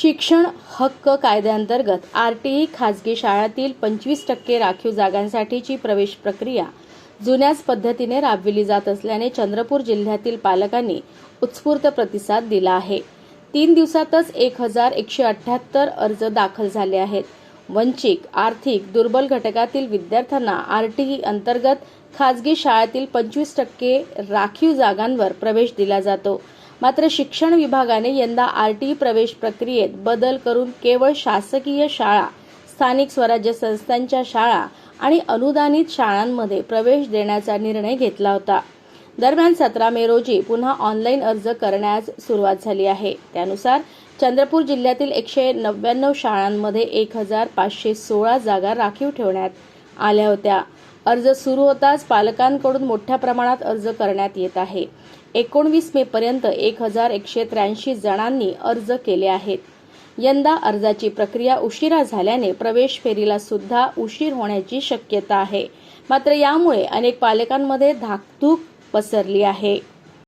शिक्षण हक्क कायद्याअंतर्गत आर टी ई खाजगी शाळातील पंचवीस टक्के राखीव जागांसाठीची प्रवेश प्रक्रिया जुन्याच पद्धतीने राबविली जात असल्याने चंद्रपूर जिल्ह्यातील पालकांनी उत्स्फूर्त प्रतिसाद दिला आहे. तीन दिवसातच एक हजार एकशे अठ्याहत्तर अर्ज दाखल झाले आहेत. वंचित आर्थिक दुर्बल घटकातील विद्यार्थ्यांना आर टी ई अंतर्गत खाजगी शाळेतील पंचवीस टक्के राखीव जागांवर प्रवेश दिला जातो. मात्र शिक्षण विभागाने यंदा आरटीई प्रवेश प्रक्रियेत बदल करून केवळ शासकीय शाळा स्थानिक स्वराज्य संस्थांच्या शाळा आणि अनुदानित शाळांमध्ये प्रवेश देण्याचा निर्णय घेतला होता. दरम्यान सतरा मे रोजी पुन्हा ऑनलाईन अर्ज करण्यास सुरुवात झाली आहे. त्यानुसार चंद्रपूर जिल्ह्यातील एकशे नव्याण्णव शाळांमध्ये एक हजार पाचशे सोळा जागा राखीव ठेवण्यात आल्या होत्या. अर्ज सुरू होताच पालकांकडून मोठ्या प्रमाणात अर्ज करण्यात येत आहे. एकोणवीस मे पर्यंत एक हजार एकशे त्र्याऐंशी जणांनी अर्ज केले आहेत. यंदा अर्जाची प्रक्रिया उशिरा झाल्याने प्रवेश फेरीला सुद्धा उशीर होण्याची शक्यता आहे. मात्र यामुळे अनेक पालकांमध्ये धाकधूक पसरली आहे.